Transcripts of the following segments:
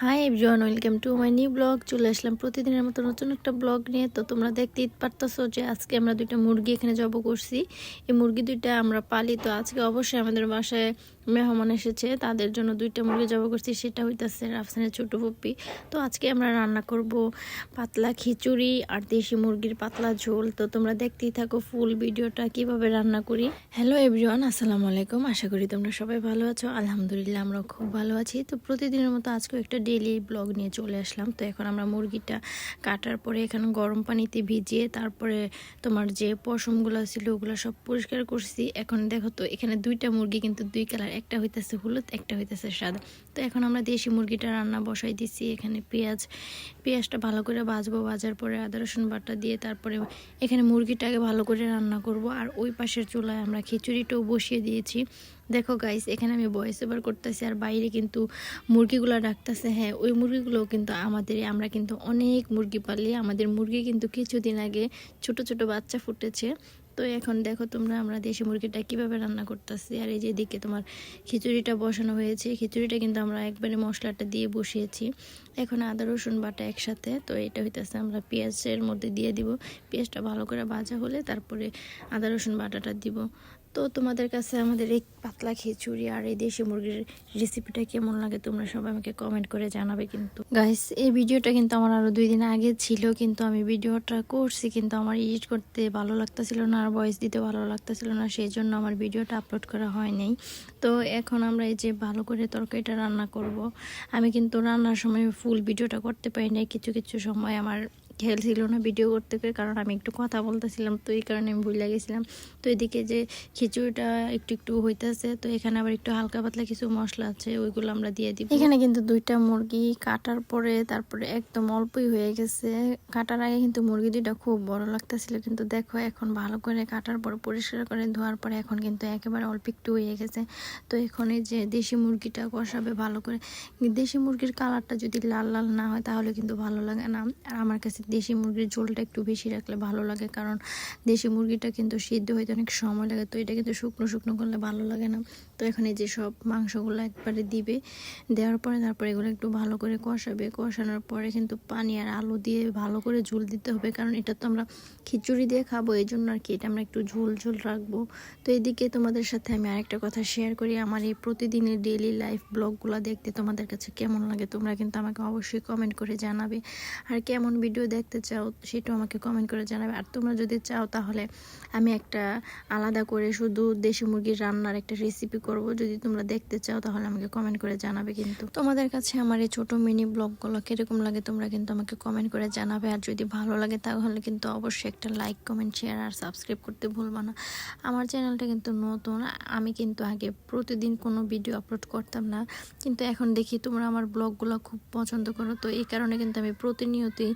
Hi everyone welcome to my new vlog চলে আসলাম প্রতিদিনের মতো নতুন একটা ব্লগ নিয়ে। তো তোমরা দেখতেই পারতেছো যে আজকে আমরা দুইটা মুরগি এখানে জব করছি। এই মুরগি দুইটা আমরা পালি, তো আজকে অবশ্যই আমাদের বাসায় মেহমান এসেছে, তাদের জন্য দুইটা মুরগি জব করছি, সেটা হইতাছে রাফসানের ছোটো পপ্পি। তো আজকে আমরা রান্না করব পাতলা খিচুড়ি আর দেশি মুরগির পাতলা ঝোল। তো তোমরা দেখতেই থাকো ফুল ভিডিওটা, কীভাবে রান্না করি। হ্যালো এভরিওয়ান, আসসালামু আলাইকুম। আশা করি তোমরা সবাই ভালো আছো। আলহামদুলিল্লাহ আমরা খুব ভালো আছি। তো প্রতিদিনের মতো আজকেও একটা ডেলি ব্লগ নিয়ে চলে আসলাম। তো এখন আমরা মুরগিটা কাটার পরে এখানে গরম পানিতে ভিজিয়ে তারপরে তোমার যে পশমগুলো ছিল ওগুলো সব পরিষ্কার করছি। এখন দেখো তো, এখানে দুইটা মুরগি কিন্তু দুই কালার একটা হইতেছে হলুদ, একটা হইতেছে সাদা তো এখন আমরা দেশি মুরগিটা রান্না বসাই দিছি, এখানে পেঁয়াজ। পেঁয়াজটা ভালো করে ভাজবো, ভাজার পরে আদা, রসুন বাটা দিয়ে তারপরে এখানে মুরগিটাকে ভালো করে রান্না করব। আর ওই পাশের চুলায় আমরা খিচুড়িটাও বসিয়ে দিয়েছি। দেখো গাইস এখানে আমি ভয়েস ওভার করতেছি, আর বাইরে কিন্তু মুরগিগুলো ডাকতেছে। হ্যাঁ ওই মুরগিগুলো কিন্তু আমাদের, আমরা কিন্তু অনেক মুরগি পালি। আমাদের মুরগি কিন্তু কিছুদিন আগে ছোট ছোট বাচ্চা ফুটেছে। তো এখন দেখো তোমরা আমরা দেশি মুরগিটা কীভাবে রান্না করতেছি। আর এই যে দিকে তোমার খিচুড়িটা বসানো হয়েছে। খিচুড়িটা কিন্তু আমরা একবারে মশলাটা দিয়ে বসিয়েছি। এখন আদা, রসুন, বাটা একসাথে। তো এটা হইতেছে আমরা পেঁয়াজের মধ্যে দিয়ে দিব। পেঁয়াজটা ভালো করে ভাজা হলে তারপরে আদা, রসুন, বাটাটা দিব। তো তোমাদের কাছে আমাদের এই পাতলা খিচুড়ি আর এই দেশি মুরগির রেসিপিটা কেমন লাগে তোমরা সবাই আমাকে কমেন্ট করে জানাবে কিন্তু। গাইস এই ভিডিওটা কিন্তু আমার আরও দুই দিন আগে ছিল, কিন্তু আমি ভিডিওটা করছি, কিন্তু আমার এডিট করতে ভালো লাগতেছিল না। আর ভয়েস দিতে ভালো লাগতেছিল না, সেই জন্য আমার ভিডিওটা আপলোড করা হয়নি তো এখন আমরা এই যে ভালো করে তরকারিটা রান্না করব। আমি কিন্তু রান্নার সময় ফুল ভিডিওটা করতে পারি নাই, কিছু কিছু সময় আমার খেয়াল ছিল না ভিডিও করতে গিয়ে কারণ আমি একটু কথা বলতেছিলাম, তো এই কারণে আমি ভুলে গেছিলাম। তো এদিকে যে খিচুড়িটা একটু একটু হইতেছে, তো এখানে আবার একটু হালকা পাতলা কিছু মশলা আছে, ওইগুলো আমরা দিয়ে দিব। এখানে কিন্তু দুইটা মুরগি কাটার পরে তারপরে একদম অল্পই হয়ে গেছে। কাটার আগে কিন্তু মুরগি দুইটা খুব বড় লাগতেছিল, কিন্তু দেখো এখন ভালো করে কাটার পর পরিষ্কার করে ধোয়ার পরে এখন কিন্তু একেবারে অল্প একটু হয়ে গেছে। তো এখন যে দেশি মুরগিটা কষাবে ভালো করে। দেশি মুরগির কালারটা যদি লাল লাল না হয় তাহলে কিন্তু ভালো লাগে না। আর আমার কাছে দেশি মুরগির ঝোলটা একটু বেশি রাখলে ভালো লাগে, কারণ দেশি মুরগিটা কিন্তু সিদ্ধ হইতে অনেক সময় লাগে, তো এটা কিন্তু শুকনো শুকনো করলে ভালো লাগে না। তো এখানে যে সব মাংসগুলো একবারে দিবে, দেওয়ার পরে তারপরে এগুলো একটু ভালো করে কষাবে, কষানোর পরে কিন্তু পানি আর আলু দিয়ে ভালো করে ঝোল দিতে হবে, কারণ এটা তো আমরা খিচুড়ি দিয়ে খাব, এই জন্য আর কি এটা আমরা একটু ঝোল ঝোল রাখব। তো এদিকে তোমাদের সাথে আমি আরেকটা কথা শেয়ার করি, আমার এই প্রতিদিনের ডেইলি লাইফ ব্লগগুলো দেখতে তোমাদের কাছে কেমন লাগে তোমরা কিন্তু আমাকে অবশ্যই কমেন্ট করে জানাবে। আর কেমন ভিডিও দেখতে চাও, সেটাও আমাকে কমেন্ট করে জানাবে। আর তোমরা যদি চাও তাহলে আমি একটা আলাদা করে শুধু দেশি মুরগির রান্নার একটা রেসিপি করব। যদি তোমরা দেখতে চাও তাহলে আমাকে কমেন্ট করে জানাবে কিন্তু। তোমাদের কাছে আমার এই ছোটো মিনি ব্লগগুলো কীরকম লাগে তোমরা কিন্তু আমাকে কমেন্ট করে জানাবে। আর যদি ভালো লাগে তাহলে কিন্তু অবশ্যই একটা লাইক কমেন্ট শেয়ার আর সাবস্ক্রাইব করতে ভুলবো না। আমার চ্যানেলটা কিন্তু নতুন। আমি কিন্তু আগে প্রতিদিন কোনো ভিডিও আপলোড করতাম না। কিন্তু এখন দেখি তোমরা আমার ব্লগগুলো খুব পছন্দ করো। তো এই কারণে কিন্তু আমি প্রতিনিয়তই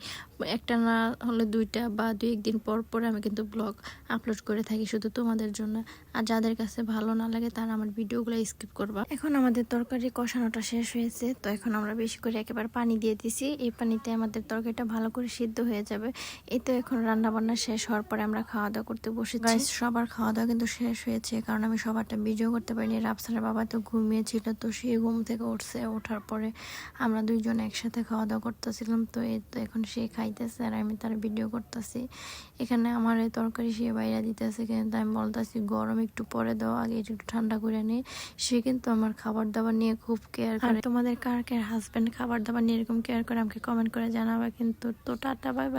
একটা না হলে দুইটা বা দুই একদিন পর পর আমি কিন্তু ব্লগ আপলোড করে থাকি শুধু তোমাদের জন্য। আর যাদের কাছে ভালো না লাগে তারা আমার ভিডিওগুলো স্কিপ করবা। এখন আমাদের তরকারি কষানোটা শেষ হয়েছে তো এখন আমরা বেশি করে একেবারে পানি দিয়ে দিছি। এই পানিতে আমাদের তরকারিটা ভালো করে সিদ্ধ হয়ে যাবে। এই তো এখন রান্না বান্না শেষ হওয়ার পরে আমরা খাওয়া দাওয়া করতে বসেছি। সবার খাওয়া দাওয়া কিন্তু শেষ হয়েছে কারণ আমি সবারটা ভিডিও করতে পারিনি। রাফসানের বাবা তো ঘুমিয়েছিল তো সেই ঘুম থেকে উঠছে ওঠার পরে আমরা দুইজন একসাথে খাওয়া দাওয়া করতেছিলাম। তো এই তো এখন সে খাইতেছে আর আমি তার ভিডিও করতেছি। এখানে আমার এই তরকারি সে বাইরে দিতেছে কিন্তু আমি বলতেছি গরম একটু পরে দাও আগে একটু ঠান্ডা করে নিই সে কিন্তু আমার খাবার দাবার নিয়ে খুব কেয়ার করে। তোমাদের কার কার হাজব্যান্ড খাবার দাবার নিয়ে এরকম কেয়ার করে আমাকে কমেন্ট করে জানাবে কিন্তু তো টাটা বাই বাই